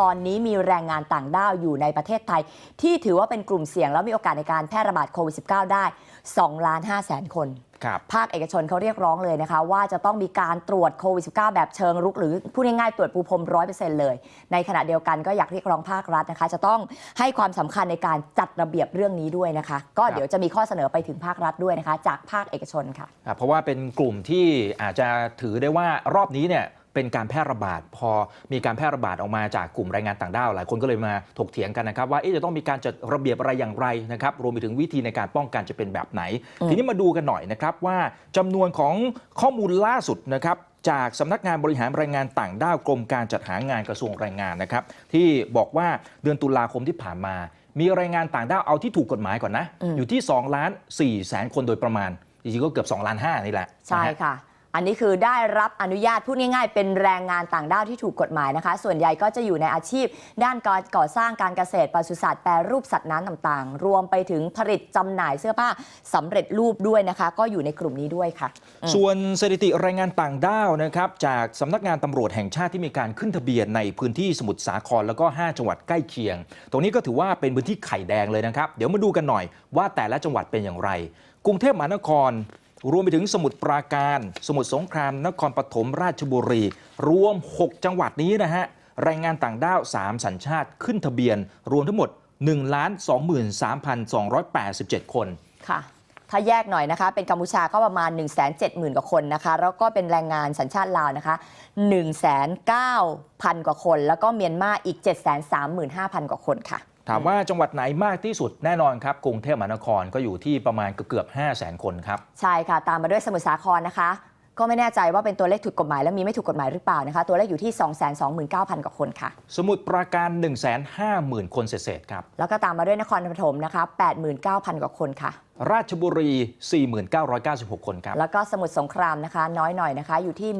ตอนนี้มีแรงงานต่างด้าวอยู่ในประเทศไทย ที่ถือว่าเป็นกลุ่มเสี่ยงแล้วมีโอกาสในการแพร่ระบาดโควิด -19 ได้2ล้าน5แสนคนครับภาคเอกชนเขาเรียกร้องเลยนะคะ ว่าจะต้องมีการตรวจโควิด -19 แบบเชิงรุก หรือพูดง่ายๆ ตรวจปูพรมร้อยเปอร์เซ็นต์เลย ในขณะเดียวกันก็อยากเรียกร้องภาครัฐนะคะ จะต้องให้ความสำคัญในการจัดระเบียบเรื่องนี้ด้วยนะคะ ก็เดี๋ยวจะมีข้อเสนอไปถึงภาครัฐด้วยนะคะ จากภาคเอกชนค่ะอะเพราะว่าเป็นกลุ่มที่อาจจะถือได้ว่ารอบนี้เนี่ย เป็นการแพร่ระบาดพอมีการแพร่ระบาดออกมาจากกลุ่มแรงงานต่างด้าวหลายคนก็เลยมาถกเถียงกันนะครับว่าเอ๊ะจะต้องมีการจัดระเบียบอะไรอย่างไรนะครับรวมไปถึงวิธีในการป้องกันจะเป็นแบบไหนอืมทีนี้มาดูกันหน่อยนะครับว่าจำนวนของข้อมูลล่าสุดนะครับจากสำนักงานบริหารแรงงานต่างด้าวกรมการจัดหางานกระทรวงแรงงานนะครับ ที่บอกว่าเดือนตุลาคมที่ผ่านมา มีแรงงานต่างด้าวเอาที่ถูกกฎหมายก่อนนะอืมอยู่ที่2ล้าน4แสนคนโดยประมาณจริงๆก็เกือบ2ล้าน5นี่แหละ ใช่นะฮะค่ะ อันนี้คือได้รับอนุญาตพูดง่ายๆ เป็นแรงงานต่างด้าวที่ถูกกฎหมายนะคะ ส่วนใหญ่ก็จะอยู่ในอาชีพ ด้านการก่อสร้างการเกษตรปศุสัตว์แปรรูปสัตว์น้ำต่างๆ รวมไปถึงผลิตจำหน่ายเสื้อผ้าสำเร็จรูปด้วยนะคะ ก็อยู่ในกลุ่มนี้ด้วยค่ะ ส่วนสถิติแรงงานต่างด้าวนะครับจากสำนักงานตำรวจแห่งชาติที่มีการขึ้นทะเบียนในพื้นที่สมุทรสาครแล้วก็ 5 จังหวัดใกล้เคียง ตรงนี้ก็ถือว่าเป็นพื้นที่ไข่แดงเลยนะครับ เดี๋ยวมาดูกันหน่อยว่าแต่ละจังหวัดเป็นอย่างไร กรุงเทพมหานคร รวมไปถึงสมุทรปราการ สมุทรสงคราม นครปฐมราชบุรี รวม 6 จังหวัดนี้นะฮะแรงงานต่างด้าว 3 สัญชาติขึ้นทะเบียน รวมทั้งหมด 1 23,287 คนค่ะถ้าแยกหน่อยนะคะ เป็นกัมพูชาก็ประมาณ 1 7 0 0 0 0 กว่าคนนะคะ แล้วก็เป็นแรงงานสัญชาติลาวนะคะ1 9 0 0 0 กว่าคน แล้วก็เมียนมาอีก 735,000 กว่าคนค่ะ ถามว่าจังหวัดไหนมากที่สุดแน่นอนครับกรุงเทพมหานครก็อยู่ที่ประมาณเกือบ5 0 0 0 0 0 คนครับ ใช่ค่ะ ตามมาด้วยสมุทรสาครนะคะ ก็ไม่แน่ใจว่าเป็นตัวเลขถูกกฎหมายและมีไม่ถูกกฎหมายหรือเปล่านะคะ ตัวเลขอยู่ที่ 229,000 กว่าคนค่ะ สมุทรปราการ 1 5 0 0 0 0 คนเศษๆครับ แล้วก็ตามมาด้วยนครปฐมนะคะ 89,000 กว่าคนค่ะ ราชบุรี 4996 คนครับ แล้วก็สมุทรสงครามนะคะ น้อยหน่อยนะคะ อยู่ที่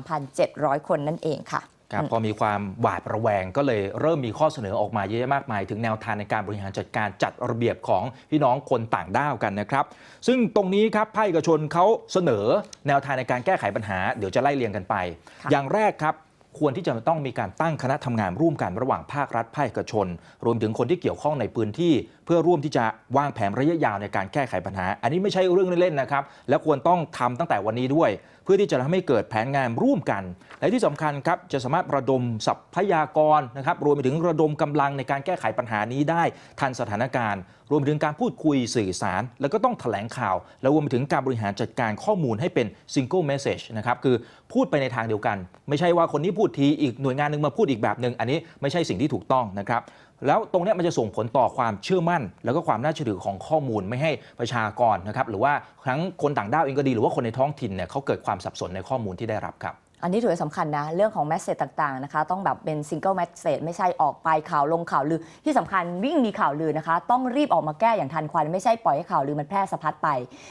13,700 คนนั่นเองค่ะ ครับพอมีความหวาดระแวงก็เลยเริ่มมีข้อเสนอออกมาเยอะแยะมากมาย ถึงแนวทางในการบริหารจัดการจัดระเบียบของพี่น้องคนต่างด้าวกันนะครับ ซึ่งตรงนี้ครับภาคเอกชนเขาเสนอแนวทางในการแก้ไขปัญหา เดี๋ยวจะไล่เรียงกันไปค่ะอย่างแรกครับ ควรที่จะต้องมีการตั้งคณะทำงานร่วมกันระหว่างภาครัฐภาคเอกชน รวมถึงคนที่เกี่ยวข้องในพื้นที่ เพื่อร่วมที่จะวางแผนระยะยาวในการแก้ไขปัญหา อันนี้ไม่ใช่เรื่องเล่นๆนะครับ และควรต้องทำตั้งแต่วันนี้ด้วย เพื่อที่จะทำให้เกิดแผนงานร่วมกัน และที่สำคัญครับจะสามารถระดมทรัพยากรนะครับรวมไปถึงระดมกำลังในการแก้ไขปัญหานี้ได้ทันสถานการณ์ รวมถึงการพูดคุยสื่อสาร แล้วก็ต้องแถลงข่าว แล้วรวมไปถึงการบริหารจัดการข้อมูลให้เป็น single message นะครับคือพูดไปในทางเดียวกัน ไม่ใช่ว่าคนนี้พูดทีอีกหน่วยงานหนึ่งมาพูดอีกแบบหนึ่งอันนี้ไม่ใช่สิ่งที่ถูกต้องนะครับแล้วตรงนี้มันจะส่งผลต่อความเชื่อมั่น แล้วก็ความน่าเชื่อถือของข้อมูลไม่ให้ประชากรนะครับหรือว่าทั้งคนต่างด้าวเองก็ดีหรือว่าคนในท้องถิ่นเนี่ยเขาเกิดความสับสนในข้อมูลที่ได้รับครับ อันนี้ถือว่าสำคัญนะ เรื่องของแมสเซจต่างๆนะคะ ต้องแบบเป็นซิงเกิลแมสเซจไม่ใช่ออกไปข่าวลงข่าวลือ ที่สำคัญวิ่งมีข่าวลือนะคะ ต้องรีบออกมาแก้อย่างทันควัน ไม่ใช่ปล่อยให้ข่าวลือมันแพร่สะพัดไป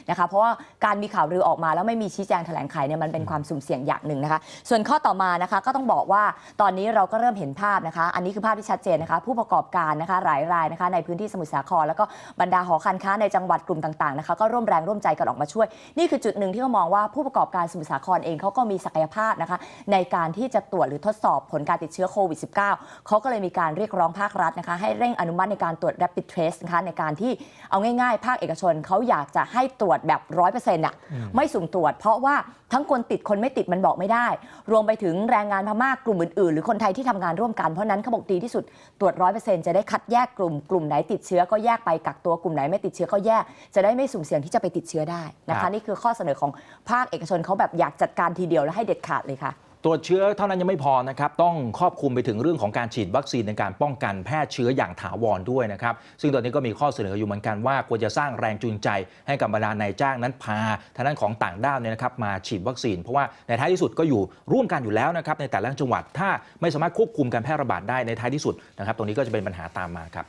นะคะ เพราะว่าการมีข่าวลือออกมาแล้วไม่มีชี้แจงแถลงไขเนี่ยมันเป็นความสุ่มเสี่ยงอย่างหนึ่งนะคะ ส่วนข้อต่อมานะคะก็ต้องบอกว่าตอนนี้เราก็เริ่มเห็นภาพนะคะ อันนี้คือภาพที่ชัดเจนนะคะ ผู้ประกอบการนะคะหลายรายนะคะในพื้นที่สมุทรสาครแล้วก็บรรดาหอการค้าในจังหวัดกลุ่มต่างๆนะคะก็ร่วมแรงร่วมใจกันออกมาช่วย นี่คือจุดหนึ่งที่เขามองว่าผู้ประกอบการสมุทรสาครเองเขาก็มีศักยภาพนะคะ ในการที่จะตรวจหรือทดสอบผลการติดเชื้อโควิด -19 เขาก็เลยมีการเรียกร้องภาครัฐนะคะ ให้เร่งอนุมัติในการตรวจ rapid test นะคะในการที่เอาง่ายๆ ภาคเอกชนเขาอยากจะให้ตรวจแบบ 100%อะไม่สุ่มตรวจ เพราะว่าทั้งคนติดคนไม่ติดมันบอกไม่ได้ รวมไปถึงแรงงานพม่ากลุ่มอื่นๆ หรือคนไทยที่ทำงานร่วมกันเพราะฉะนั้นเขาบอกดีที่สุดตรวจ 100%จะได้คัดแยกกลุ่มกลุ่มไหนติดเชื้อก็แยกไปกักตัวกลุ่มไหนไม่ติดเชื้อก็แยก จะได้ไม่สุ่มเสี่ยงที่จะไปติดเชื้อได้นะครัคะบนี่คือข้อเสนอของภาคเอกชนเขาแบบอยากจัดการทีเดียวและให้เด็ดขาดเลยค่ะตรวจเชื้อเท่านั้นยังไม่พอนะครับ ต้องครอบคลุมไปถึงเรื่องของการฉีดวัคซีนในการป้องกันแพร่เชื้ออย่างถาวรด้วยนะครับ ซึ่งตอนนี้ก็มีข้อเสนออยู่เหมือนกันว่าควรจะสร้างแรงจูงใจให้กับบรรดานายจ้างนั้นพาทางด้านของต่างด้าวเนี่ยนะครับมาฉีดวัคซีน เพราะว่าในท้ายที่สุดก็อยู่ร่วมกันอยู่แล้วนะครับในแต่ละจังหวัดถ้าไม่สามารถควบคุมการแพร่ระบาดได้ในท้ายที่สุดนะครับตรงนี้ก็จะเป็นปัญหาตามมาครับ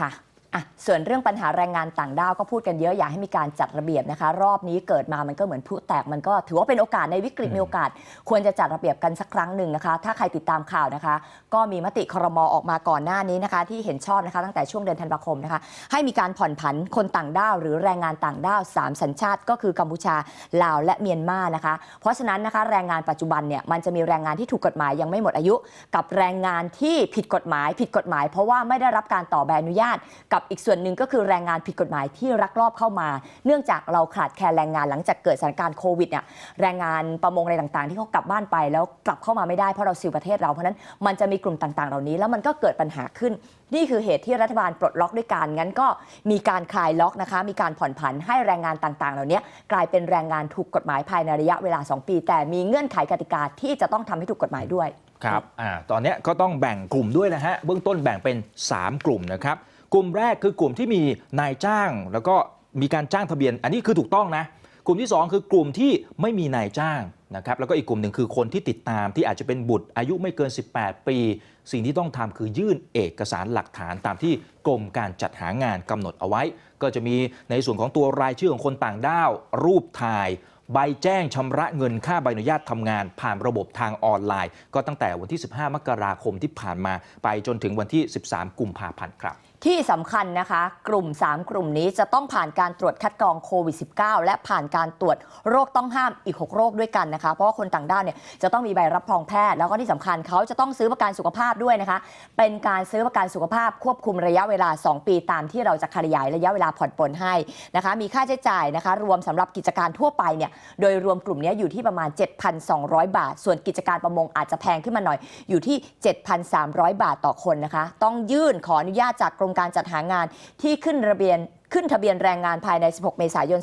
ค่ะ อะส่วนเรื่องปัญหาแรงงานต่างด้าวก็พูดกันเยอะอยากให้มีการจัดระเบียบนะคะ รอบนี้เกิดมามันก็เหมือนพลุแตกมันก็ถือว่าเป็นโอกาสในวิกฤตมมีโอกาส ควรจะจัดระเบียบกันสักครั้งหนึ่งนะคะ ถ้าใครติดตามข่าวนะคะ ก็มีมติครมออกมาก่อนหน้านี้นะคะ ที่เห็นชอบนะคะ ตั้งแต่ช่วงเดือนธันวาคมนะคะ ให้มีการผ่อนผันคนต่างด้าว หรือแรงงานต่างด้าว 3 สัญชาติ ก็คือกัมพูชาลาวและเมียนมานะคะ เพราะฉะนั้นนะคะแรงงานปัจจุบันเนี่ยมันจะมีแรงงานที่ถูกกฎหมายยังไม่หมดอายุ กับแรงงานที่ผิดกฎหมาย ผิดกฎหมาย เพราะว่าไม่ได้รับการต่อใบอนุญาตกับอีกส่วนหนึ่งก็คือแรงงานผิดกฎหมายที่ลักลอบเข้ามา เนื่องจากเราขาดแคลนแรงงานหลังจากเกิดสถานการณ์โควิดเนี่ยแรงงานประมงอะไรต่างๆ ที่เขากลับบ้านไปแล้วกลับเข้ามาไม่ได้เพราะเราซิลประเทศเราเพราะนั้นมันจะมีกลุ่มต่างๆ เหล่านี้ แล้วมันก็เกิดปัญหาขึ้น นี่คือเหตุที่รัฐบาลปลดล็อกด้วยกันงั้นก็มีการคลายล็อกนะคะ มีการผ่อนผันให้แรงงานต่างๆ เหล่านี้กลายเป็นแรงงานถูกกฎหมายภายในระยะเวลา 2 ปี แต่มีเงื่อนไขกติกาที่จะต้องทำให้ถูกกฎหมายด้วยครับอ่าตอนนี้ก็ต้องแบ่งกลุ่มด้วยนะฮะเบื้องต้นแบ่งเป็น 3 กลุ่มนะครับ กลุ่มแรกคือกลุ่มที่มีนายจ้าง แล้วก็มีการจ้างทะเบียน อันนี้คือถูกต้องนะ กลุ่มที่ 2 คือกลุ่มที่ไม่มีนายจ้างนะครับแล้วก็อีกกลุ่มหนึ่งคือคนที่ติดตามที่อาจจะเป็นบุตรอายุไม่เกิน 18 ปี สิ่งที่ต้องทำคือยื่นเอกสารหลักฐานตามที่กรมการจัดหางานกำหนดเอาไว้ ก็จะมีในส่วนของตัวรายชื่อของคนต่างด้าว รูปถ่าย ใบแจ้งชำระเงินค่าใบอนุญาตทำงาน ผ่านระบบทางออนไลน์ ก็ตั้งแต่วันที่ 15 มกราคมที่ผ่านมา ไปจนถึงวันที่ 13 กุมภาพันธ์ครับที่สำคัญนะคะ กลุ่ม 3 กลุ่มนี้จะต้องผ่านการตรวจคัดกรองโควิด -19 และผ่านการตรวจโรคต้องห้ามอีก 6 โรคด้วยกันนะคะ เพราะว่าคนต่างด้าวเนี่ยจะต้องมีใบรับรองแพทย์ แล้วก็ที่สำคัญเขาจะต้องซื้อประกันสุขภาพด้วยนะคะ เป็นการซื้อประกันสุขภาพควบคุมระยะเวลา 2 ปีตามที่เราจะขยายระยะเวลาผ่อนปลนให้นะคะ มีค่าใช้จ่ายนะคะ รวมสำหรับกิจการทั่วไปเนี่ยโดยรวมกลุ่มนี้อยู่ที่ประมาณ 7,200 บาท ส่วนกิจการประมงอาจจะแพงขึ้นมาหน่อยอยู่ที่ 7,300 บาทต่อคนนะคะ ต้องยื่นขออนุญาตจากกรมการจัดหางานที่ขึ้นระเบียนขึ้นทะเบียนแรงงานภายใน 16 เมษายน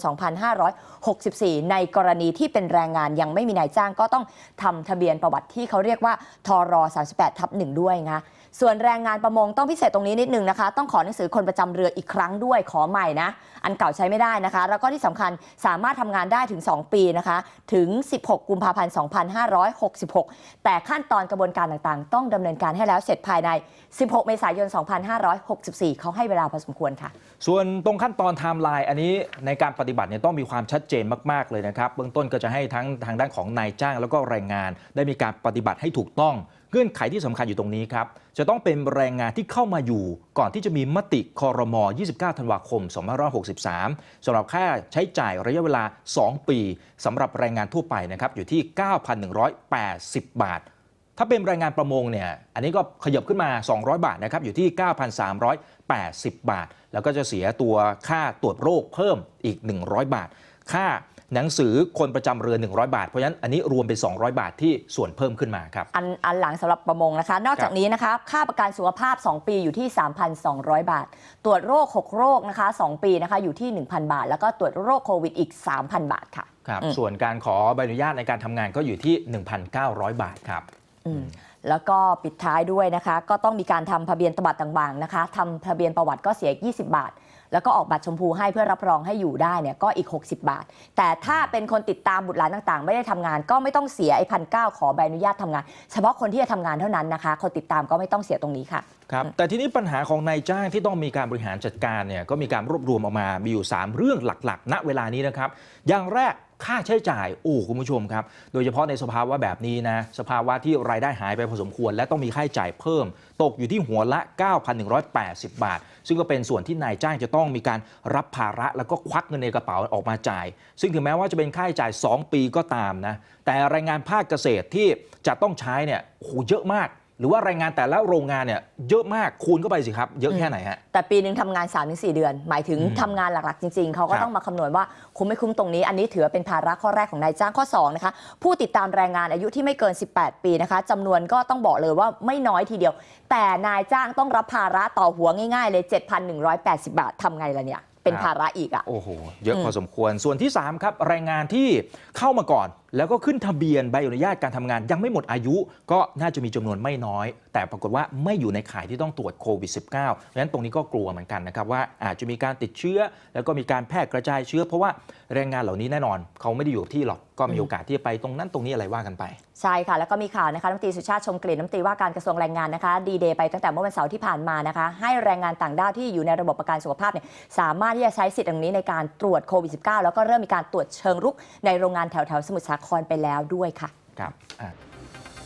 2564 ในกรณีที่เป็นแรงงานยังไม่มีนายจ้างก็ต้องทำทะเบียนประวัติที่เขาเรียกว่าทร38 ทับ 1 ด้วยนะส่วนแรงงานประมงต้องพิเศษตรงนี้นิดนึงนะคะ ต้องขอหนังสือคนประจำเรืออีกครั้งด้วยขอใหม่นะ อันเก่าใช้ไม่ได้นะคะ แล้วก็ที่สำคัญสามารถทำงานได้ถึง 2 ปีนะคะ ถึง 16 กุมภาพันธ์ 2566 แต่ขั้นตอนกระบวนการต่างๆ ต้องดำเนินการให้แล้วเสร็จภายใน 16 เมษายน 2564 เขาให้เวลาพอสมควรค่ะ ส่วนตรงขั้นตอนไทม์ไลน์อันนี้ในการปฏิบัติเนี่ยต้องมีความชัดเจนมากๆเลยนะครับ เบื้องต้นก็จะให้ทั้งทางด้านของนายจ้างแล้วก็แรงงาน ได้มีการปฏิบัติให้ถูกต้อง เงื่อนไขที่สำคัญอยู่ตรงนี้ครับ จะต้องเป็นแรงงานที่เข้ามาอยู่ ก่อนที่จะมีมติคอรมอ29 ธันวาคม 2563สำหรับค่าใช้จ่ายระยะเวลา 2 ปีสำหรับแรงงานทั่วไปนะครับอยู่ที่ 9,180 บาท ถ้าเป็นแรงงานประมงเนี่ย อันนี้ก็ขยับขึ้นมา 200 บาทนะครับ อยู่ที่ 9,380 บาท แล้วก็จะเสียตัวค่าตรวจโรคเพิ่มอีก 100 บาท ค่าหนังสือคนประจำเรือ 100 บาท เพราะฉะนั้นอันนี้รวมเป็น 200 บาทที่ส่วนเพิ่มขึ้นมาครับ อันอันหลังสำหรับประมงนะคะ นอกจากนี้นะคะ ค่าประกันสุขภาพ 2 ปีอยู่ที่ 3,200 บาท ตรวจโรค 6 โรคนะคะ 2 ปีนะคะอยู่ที่ 1,000 บาท แล้วก็ตรวจโรคโควิดอีก 3,000 บาทค่ะครับอืมส่วนการขอใบอนุญาตในการทำงานก็อยู่ที่ 1,900 บาทครับอืม แล้วก็ปิดท้ายด้วยนะคะ ก็ต้องมีการทำทะเบียนประวัติต่างๆนะคะทำทะเบียนประวัติก็เสีย20 บาท แล้วก็ออกบัตรชมพูให้เพื่อรับรองให้อยู่ได้เนี่ยก็อีก 60 บาท แต่ถ้าเป็นคนติดตามบุตรหลานต่างๆ ไม่ได้ทำงาน ก็ไม่ต้องเสียไอ้พันเขอใบอนุญาตทำงาน เฉพาะคนที่จะทำงานเท่านั้นนะคะ คนติดตามก็ไม่ต้องเสียตรงนี้ค่ะ ครับแต่ทีนี้ปัญหาของนายจ้างที่ต้องมีการบริหารจัดการเนี่ยก็มีการรวบรวมออกมา มีอยู่ 3 เรื่องหลักๆ ณเวลานี้นะครับ อย่างแรก ค่าใช้จ่ายโอ้คุณผู้ชมครับ โดยเฉพาะในสภาวะแบบนี้นะ สภาวะที่รายได้หายไปพอสมควร และต้องมีค่าใช้จ่ายเพิ่ม ตกอยู่ที่หัวละ 9,180 บาท ซึ่งก็เป็นส่วนที่นายจ้างจะต้องมีการรับภาระแล้วก็ควักเงินในกระเป๋าออกมาจ่าย ซึ่งถึงแม้ว่าจะเป็นค่าใช้จ่าย 2 ปีก็ตามนะแต่แรงงานภาคเกษตรที่จะต้องใช้เนี่ยโอ้โหเยอะมาก หรือว่าแรงงานแต่ละโรงงานเนี่ยเยอะมากคูณเข้าไปสิครับ เยอะแค่ไหนฮะ แต่ปีหนึ่งทำงาน 3-4 เดือน หมายถึงอืมทำงานหลัก ๆ จริง ๆ เขาก็ครับ ต้องมาคำนวณว่าคุ้มไม่คุ้มตรงนี้ อันนี้ถือว่าเป็นภาระข้อแรกของนายจ้างข้อ2นะคะผู้ติดตามแรงงานอายุที่ไม่เกิน 18 ปีนะคะจำนวนก็ต้องบอกเลยว่าไม่น้อยทีเดียว แต่นายจ้างต้องรับภาระต่อหัวง่าย ๆ เลย 7,180 บาททำไงล่ะเนี่ยเป็นภาระอีกอะ โอ้โห เยอะอืมพอสมควรส่วนที่ 3 ครับแรงงานที่เข้ามาก่อน แล้วก็ขึ้นทะเบียนใบอนุญาตการทำงาน ยังไม่หมดอายุ ก็น่าจะมีจำนวนไม่น้อย แต่ปรากฏว่าไม่อยู่ในข่ายที่ต้องตรวจโควิด -19 เพราะฉะนั้นตรงนี้ก็กลัวเหมือนกันนะครับว่าอาจจะมีการติดเชื้อ แล้วก็มีการแพร่กระจายเชื้อ เพราะว่าแรงงานเหล่านี้แน่นอน เขาไม่ได้อยู่ที่หรอกก็มีโอกาสที่จะไปตรงนั้นตรงนี้อะไรว่ากันไป ใช่ค่ะ แล้วก็มีข่าวนะคะรัฐมนตรีสุชาติชมกลิ่นรัฐมนตรีว่าการกระทรวงแรงงานนะคะดีเดย์ไปตั้งแต่เมื่อวันเสาร์ที่ผ่านมานะคะให้แรงงานต่างด้าวที่อยู่ในระบบประกันสุขภาพเนี่ยสามารถที่จะใช้สิทธิ์ตรงนี้ในการตรวจโควิด -19 แล้วก็เริ่มมีการตรวจเชิงรุกในโรงงานแถวๆสมุทรสาครไปแล้วด้วยค่ะครับอ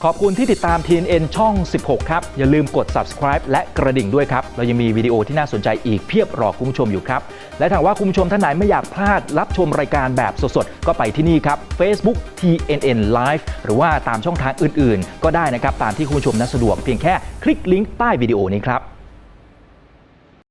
ขอบคุณที่ติดตาม TNN ช่อง 16 ครับ อย่าลืมกด subscribe และกระดิ่งด้วยครับ เรายังมีวิดีโอที่น่าสนใจอีกเพียบรอคุณผู้ชมอยู่ครับ และถ้าว่าคุณผู้ชมท่านไหนไม่อยากพลาดรับชมรายการแบบสดๆ ก็ไปที่นี่ครับ Facebook TNN Live หรือว่าตามช่องทางอื่นๆ ก็ได้นะครับ ตามที่คุณผู้ชมนั้นสะดวกเพียงแค่คลิกลิงก์ใต้วิดีโอนี้ครับ